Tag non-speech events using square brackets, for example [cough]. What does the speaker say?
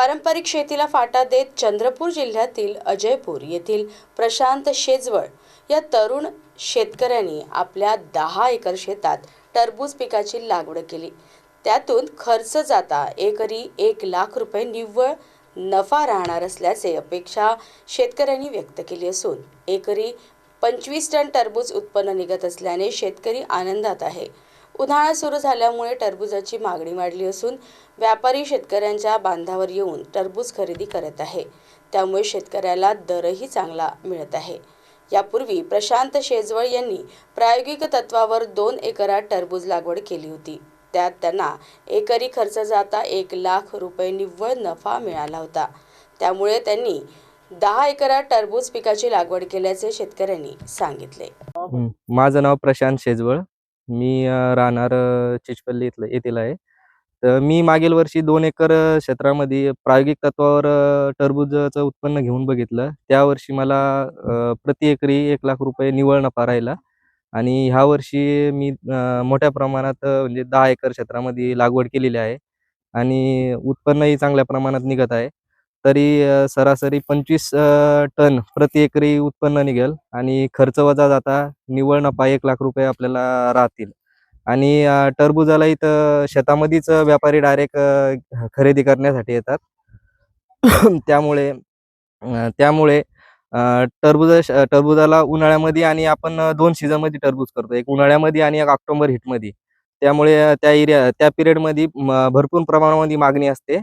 पारंपरिक शेतीला फाटा देत चंद्रपूर जिल्ह्यातील अजयपूर येथील प्रशांत शेजवळ या तरुण शेतकऱ्यांनी आपल्या दहा एकर शेतात टरबूज पिकाची लागवड केली. त्यातून खर्च जाता एकरी एक लाख रुपये निव्वळ नफा राहणार असल्याचे अपेक्षा शेतकऱ्यांनी व्यक्त केली असून एकरी पंचवीस टन टरबूज उत्पन्न निघत असल्याने शेतकरी आनंदात आहे. उन्हाळा सुरू झाल्यामुळे टरबूजाची मागणी वाढली असून व्यापारी शेतकऱ्यांच्या बांधावर येऊन टरबूज खरेदी करत आहे. त्यामुळे शेतकऱ्याला दरही चांगला मिळत आहे. यापूर्वी प्रशांत शेजवळ यांनी प्रायोगिक तत्वावर दोन एकरात टरबूज लागवड केली होती. त्यात त्यांना एकरी खर्च जाता एक लाख रुपये निव्वळ नफा मिळाला होता. त्यामुळे त्यांनी दहा एकरात टरबूज पिकाची लागवड केल्याचे शेतकऱ्यांनी सांगितले. माझं नाव प्रशांत शेजवळ. मी राहणार चिचपल्ली इथलं येथील आहे. तर मी मागील वर्षी दोन एकर क्षेत्रामध्ये प्रायोगिक तत्वावर टरबूजचं उत्पन्न घेऊन बघितलं. त्या वर्षी मला प्रति एकरी एक लाख रुपये निवळ नफा राहिला. आणि ह्या वर्षी मी मोठ्या प्रमाणात म्हणजे दहा एकर क्षेत्रामध्ये लागवड केलेली आहे. आणि उत्पन्नही चांगल्या प्रमाणात निघत आहे. तरी सरासरी पंचवीस टन प्रति एकरी उत्पन्न निघेल आणि खर्च वजा जाता निव्वळ नफा एक लाख रुपये आपल्याला राहतील. आणि अ, टरबुजाला इथं शेतामध्येच व्यापारी डायरेक्ट खरेदी करण्यासाठी येतात. त्यामुळे [coughs] त्यामुळे अ, टरबूज टरबुजाला उन्हाळ्यामध्ये आणि आपण दोन दोन सीझनमध्ये टरबूज करतो. एक उन्हाळ्यामध्ये आणि एक ऑक्टोबर हिटमध्ये. त्यामुळे त्या एरिया त्या पिरियडमध्ये भरपूर प्रमाणामध्ये मागणी असते.